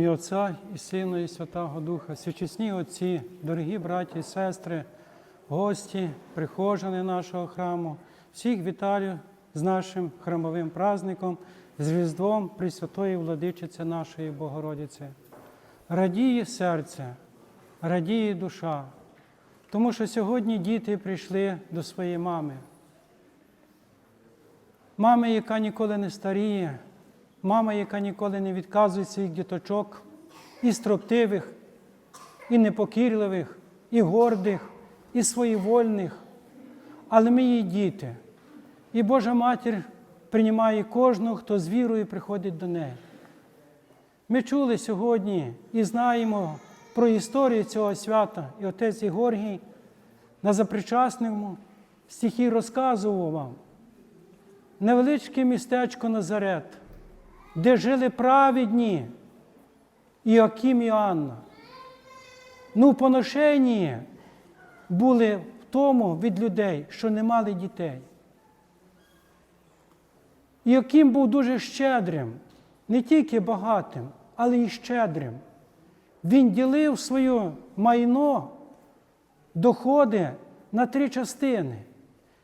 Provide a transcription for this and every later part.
І Отця, і Сина, і Святого Духа, всечесні Отці, дорогі браті і сестри, гості, прихожани нашого храму, всіх вітаю з нашим храмовим праздником, з Різдвом Пресвятої Владичиці нашої Богородиці. Радіє серце, радіє душа, тому що сьогодні діти прийшли до своєї мами. Мами, яка ніколи не старіє, мама, яка ніколи не відказує своїх діточок, і строптивих, і непокірливих, і гордих, і своєвольних. Але ми її діти. І Божа Матір приймає кожного, хто з вірою приходить до неї. Ми чули сьогодні і знаємо про історію цього свята, і отець Ігоргій на запричасному стихі розказував вам невеличке містечко Назарет, де жили праведні Іаким і Анна. Ну, поношені були в тому від людей, що не мали дітей. Іаким був дуже щедрим, не тільки багатим, але й щедрим. Він ділив своє майно, доходи на три частини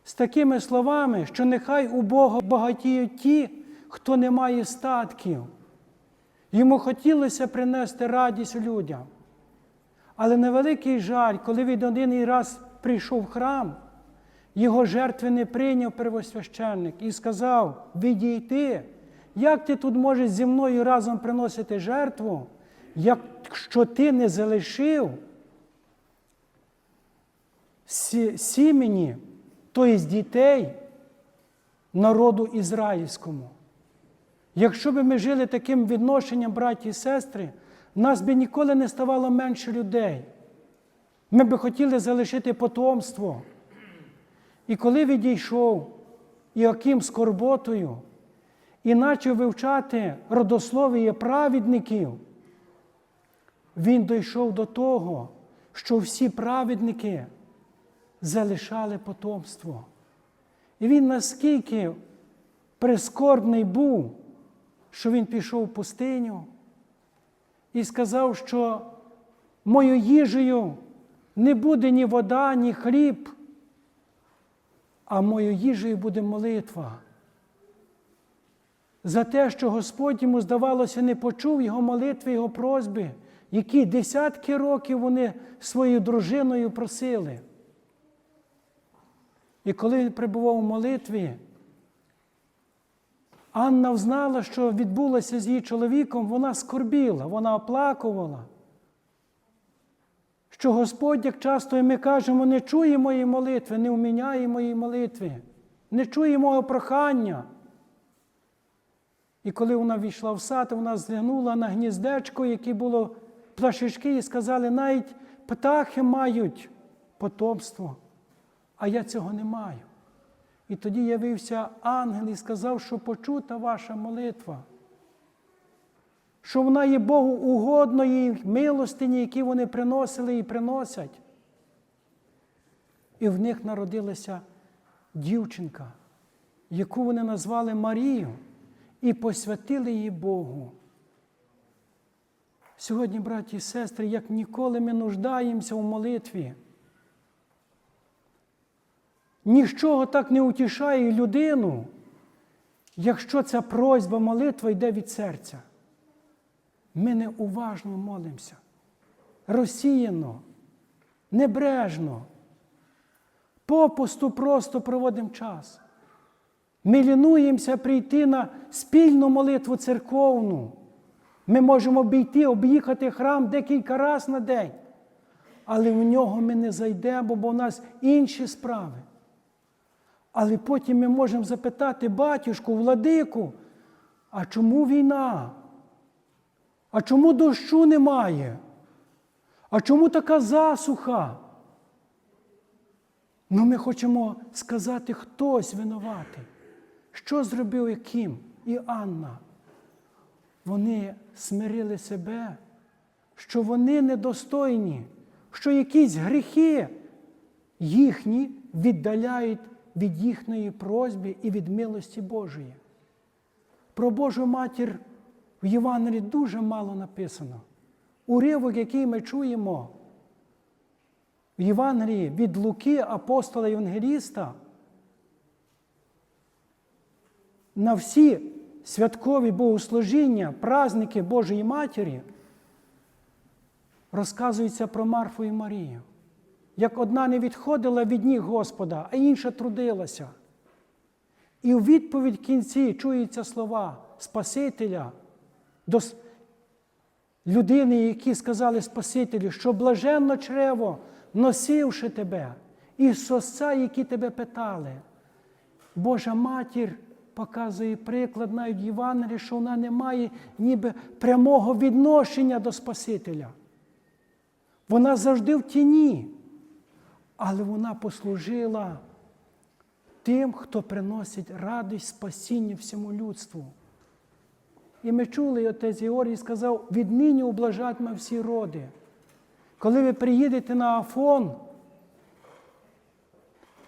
з такими словами, що нехай у Бога багатіють ті, хто не має статків. Йому хотілося принести радість людям. Але на великий жаль, коли він один раз прийшов в храм, його жертви не прийняв первосвященник і сказав: відійти, як ти тут можеш зі мною разом приносити жертву, якщо ти не залишив сі- сімені, тобто дітей народу ізраїльському. Якщо б ми жили таким відношенням, браті і сестри, нас би ніколи не ставало менше людей. Ми би хотіли залишити потомство. І коли відійшов Іаким скорботою і почав вивчати родослов'я праведників, він дійшов до того, що всі праведники залишали потомство. І він наскільки прискорбний був, що він пішов в пустиню і сказав, що моєю їжею не буде ні вода, ні хліб, а моєю їжею буде молитва. За те, що Господь йому, здавалося, не почув його молитви, його просьби, які десятки років вони своєю дружиною просили. І коли він перебував у молитві, Анна взнала, що відбулося з її чоловіком, вона скорбіла, вона оплакувала. Що Господь, як часто і ми кажемо, не чує моєї молитви, не вміняє моєї молитви, не чує мого прохання. І коли вона війшла в сад, вона зглянула на гніздечко, яке було пташечки, і сказали, навіть птахи мають потомство, а я цього не маю. І тоді явився ангел і сказав, що почута ваша молитва, що вона є Богу угодної милостині, які вони приносили і приносять. І в них народилася дівчинка, яку вони назвали Марію, і посвятили її Богу. Сьогодні, браті і сестри, як ніколи ми нуждаємося в молитві. Ніщо так не утішає людину, якщо ця просьба, молитва йде від серця. Ми неуважно молимося, розсіяно, небрежно, попусту просто проводимо час. Ми лінуємося прийти на спільну молитву церковну. Ми можемо обійти, об'їхати храм декілька разів на день, але в нього ми не зайдемо, бо в нас інші справи. Але потім ми можемо запитати батюшку, владику, а чому війна? А чому дощу немає? А чому така засуха? Ну, ми хочемо сказати, хтось винуватий. Що зробив яким? І Анна. Вони смирили себе, що вони недостойні, що якісь гріхи їхні віддаляють від їхньої просьби і від милості Божої. Про Божу матір В Євангелії дуже мало написано. Уривок, який ми чуємо в Євангелії від Луки, апостола Євангеліста, на всі святкові богослужіння, праздники Божої Матері, розказується про Марфу і Марію. Як одна не відходила від ніг Господа, а інша трудилася. І у відповідь в кінці чуються слова Спасителя до людини, які сказали Спасителю, що блаженно чрево, носивши тебе, і сосця, які тебе питали. Божа матір показує приклад навіть Євангелії, що вона не має ніби прямого відношення до Спасителя. Вона завжди в тіні, але вона послужила тим, хто приносить радість спасіння всьому людству. І ми чули, отець Георгій сказав, віднині ублажатиме всі роди. Коли ви приїдете на Афон,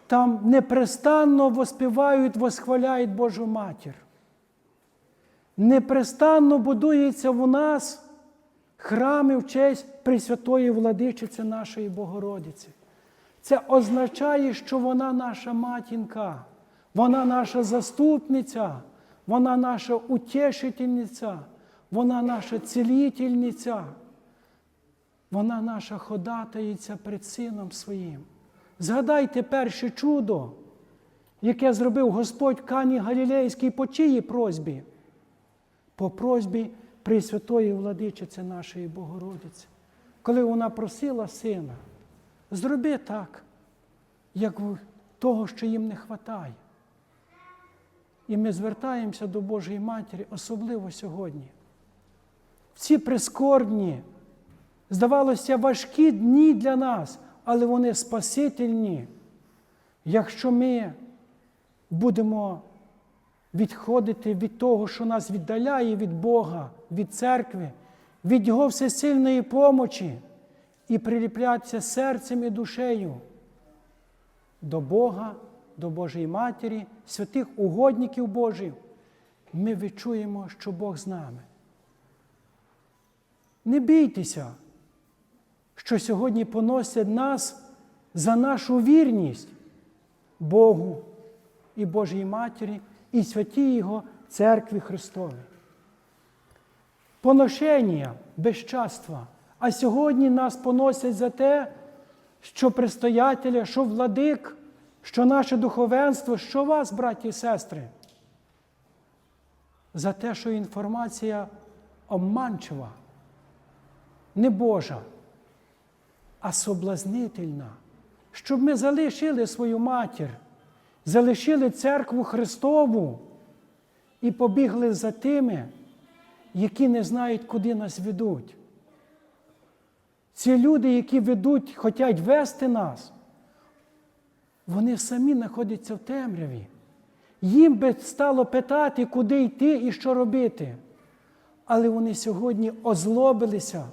там непрестанно воспівають, восхваляють Божу матір. Непрестанно будується в нас храми в честь Пресвятої Владичиці нашої Богородиці. Це означає, що вона наша матінка, вона наша заступниця, вона наша утішительниця, вона наша цілительниця, вона наша ходатаїця перед Сином Своїм. Згадайте перше чудо, яке зробив Господь Кані Галілейській по чиїй просьбі? По просьбі Пресвятої Владичиці нашої Богородиці. Коли вона просила сина, зроби так, як того, що їм не вистачає. І ми звертаємося до Божої Матері, особливо сьогодні. В ці прискорбні, здавалося, важкі дні для нас, але вони спасительні. Якщо ми будемо відходити від того, що нас віддаляє від Бога, від церкви, від Його всесильної помочі і приліплятися серцем і душею до Бога, до Божої Матері, святих угодників Божих, ми відчуємо, що Бог з нами. Не бійтеся, що сьогодні поносять нас за нашу вірність Богу і Божій Матері, і святій Його Церкві Христовій. Поношення безчаства. А сьогодні нас поносять за те, що предстоятеля, що владик, що наше духовенство, що вас, браті і сестри, за те, що інформація обманчива, не Божа, а соблазнительна, щоб ми залишили свою матір, залишили церкву Христову і побігли за тими, які не знають, куди нас ведуть. Ці люди, які ведуть, хочуть вести нас, вони самі знаходяться в темряві. Їм би стало питати, куди йти і що робити. Але вони сьогодні озлобилися,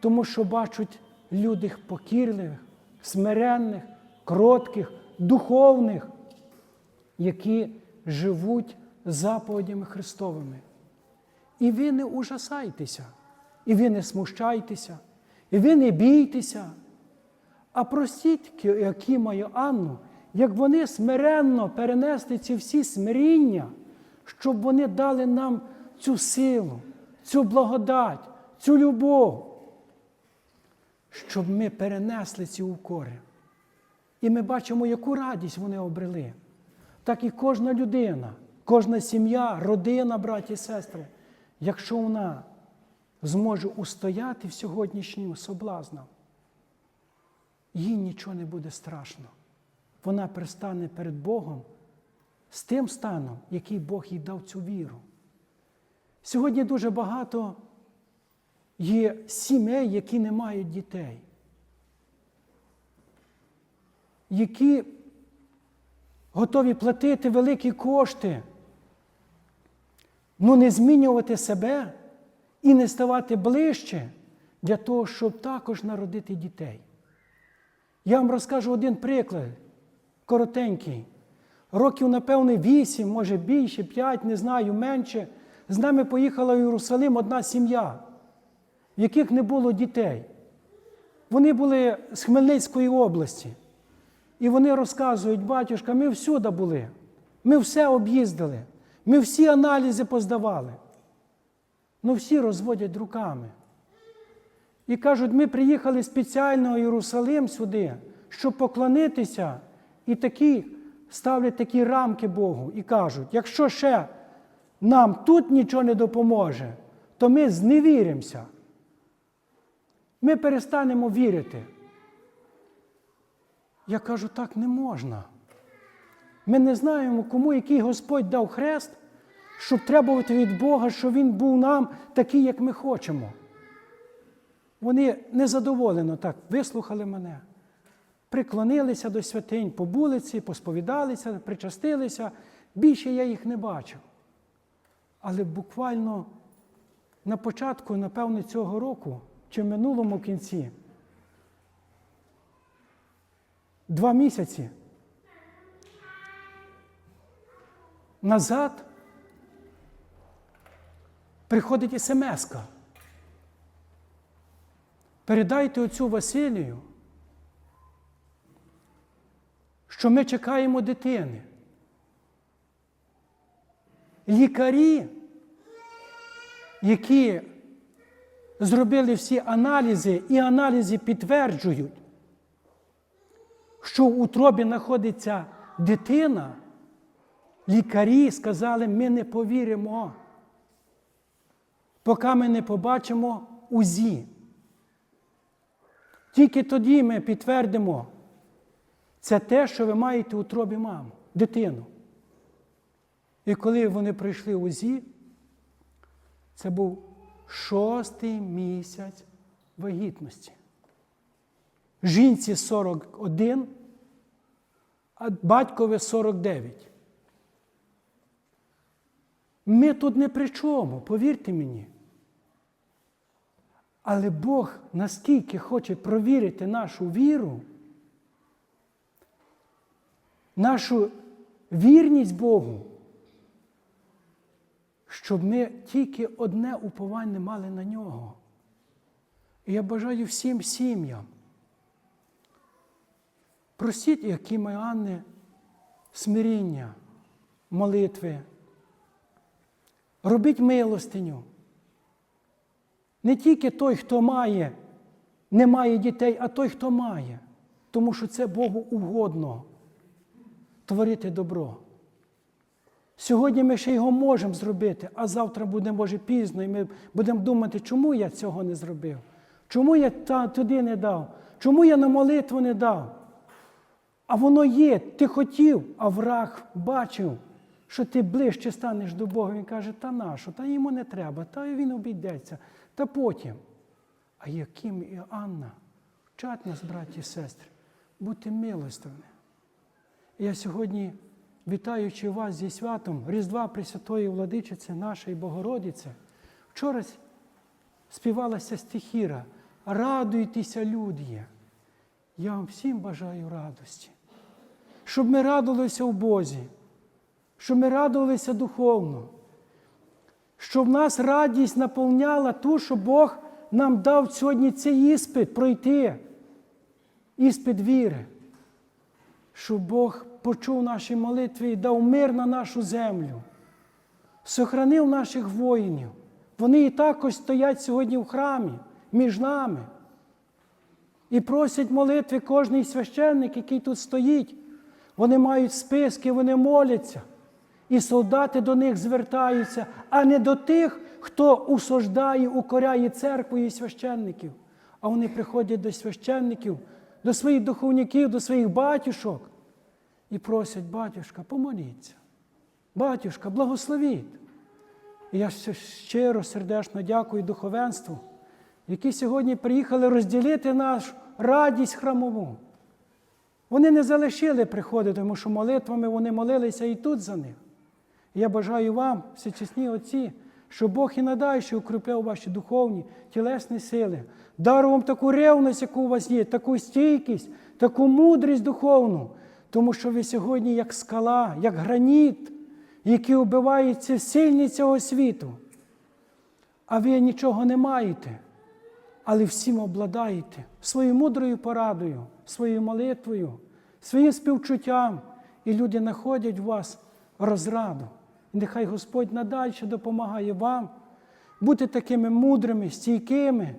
тому що бачать людей покірливих, смиренних, кротких, духовних, які живуть заповідями Христовими. І ви не ужасайтеся, і ви не смущайтеся, і ви не бійтеся. А простіть Якима Анну, як вони смиренно перенесли ці всі смиріння, щоб вони дали нам цю силу, цю благодать, цю любов, щоб ми перенесли ці укори. І ми бачимо, яку радість вони обрели. Так і кожна людина, кожна сім'я, родина, браті і сестри, якщо вона зможе устояти в сьогоднішнім соблазнам, їй нічого не буде страшно. Вона пристане перед Богом з тим станом, який Бог їй дав цю віру. Сьогодні дуже багато є сімей, які не мають дітей, які готові платити великі кошти, ну не змінювати себе і не ставати ближче для того, щоб також народити дітей. Я вам розкажу один приклад, коротенький. Років, напевне, вісім, може більше, п'ять, не знаю, менше. з нами поїхала в Єрусалим одна сім'я, в яких не було дітей. Вони були з Хмельницької області. І вони розказують, батюшка, ми всюди були, ми все об'їздили, ми всі аналізи поздавали. Ну всі розводять руками. І кажуть, ми приїхали спеціально в Єрусалим сюди, щоб поклонитися, і такі ставлять такі рамки Богу і кажуть, якщо ще нам тут нічого не допоможе, то ми зневіримося. Ми перестанемо вірити. Я кажу, так не можна. Ми не знаємо, кому який Господь дав хрест, щоб требувати від Бога, щоб Він був нам такий, як ми хочемо. Вони незадоволено так вислухали мене, приклонилися до святинь по вулиці, посповідалися, причастилися. Більше я їх не бачив. Але буквально на початку, напевно, цього року, чи в минулому кінці, два місяці назад приходить смс-ка. Передайте оцю Василію, що ми чекаємо дитини. Лікарі, які зробили всі аналізи, і аналізи підтверджують, що в утробі знаходиться дитина, лікарі сказали, ми не повіримо, поки ми не побачимо УЗІ. Тільки тоді ми підтвердимо, це те, що ви маєте у утробі маму, дитину. І коли вони пройшли УЗІ, це був шостий місяць вагітності. Жінці 41, а батькові 49. Ми тут не при чому, повірте мені. Але Бог наскільки хоче провірити нашу віру, нашу вірність Богу, щоб ми тільки одне уповання мали на нього. І я бажаю всім сім'ям. Просіть, які ми Анни, смиріння, молитви. Робіть милостиню. Не тільки той, хто має, не має дітей, а той, хто має. Тому що це Богу угодно творити добро. Сьогодні ми ще його можемо зробити, а завтра буде, може, пізно, і ми будемо думати, чому я цього не зробив, чому я та, туди не дав, чому я на молитву не дав. А воно є, ти хотів, а враг бачив, що ти ближче станеш до Бога. Він каже, та нащо, та йому не треба, та він обійдеться. Та потім. А Яким і Анна вчать нас, браті і сестри, бути милостивними. Я сьогодні, вітаючи вас зі святом Різдва Пресвятої Владичиці нашої Богородиці, вчора співалася стихіра Радуйтеся, люд'є. Я вам всім бажаю радості, щоб ми радувалися в Бозі, щоб ми радувалися духовно, щоб нас радість наповняла ту, що Бог нам дав сьогодні цей іспит пройти, іспит віри, щоб Бог почув наші молитви і дав мир на нашу землю, сохранив наших воїнів. Вони і також стоять сьогодні в храмі між нами. І просять молитви кожний священник, який тут стоїть. Вони мають списки, вони моляться. І солдати до них звертаються, а не до тих, хто усуждає, укоряє церкву і священників. А вони приходять до священників, до своїх духовників, до своїх батюшок і просять, батюшка, помоліться. Батюшка, благословіть. І я щиро, сердечно дякую духовенству, які сьогодні приїхали розділити нашу радість храмову. Вони не залишили приходити, тому що молитвами вони молилися і тут за них. Я бажаю вам, всечесні отці, щоб Бог і надалі укріпляв ваші духовні, тілесні сили, дарував вам таку ревність, яку у вас є, таку стійкість, таку мудрість духовну, тому що ви сьогодні, як скала, як граніт, які вбиваються сильні цього світу. А ви нічого не маєте, але всім обладаєте своєю мудрою порадою, своєю молитвою, своїм співчуттям, і люди знаходять в вас розраду. Нехай Господь надальше допомагає вам бути такими мудрими, стійкими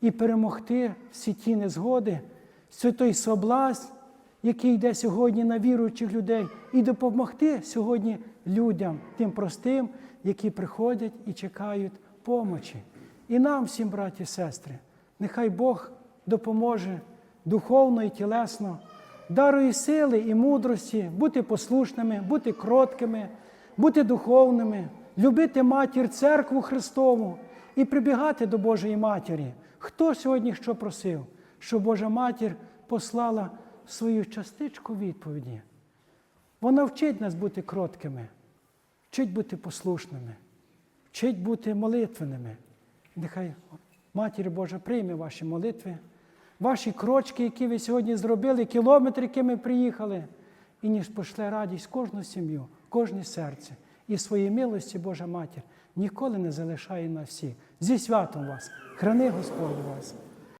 і перемогти всі ті незгоди, всю той соблазн, який йде сьогодні на віруючих людей, і допомогти сьогодні людям, тим простим, які приходять і чекають помочі. І нам, всім, браті і сестри, нехай Бог допоможе духовно і тілесно, дарує сили і мудрості бути послушними, бути кроткими, бути духовними, любити матір церкву Христову і прибігати до Божої Матері. Хто сьогодні що просив, щоб Божа матір послала свою частичку відповіді? Вона вчить нас бути кроткими, вчить бути послушними, вчить бути молитвеними. Нехай Матір Божа прийме ваші молитви, ваші крочки, які ви сьогодні зробили, кілометри, якими приїхали, і ніж пошле радість кожну сім'ю, кожне серце. І своєї милості Божа Матір ніколи не залишає на всіх. Зі святом вас! Храни Господь вас!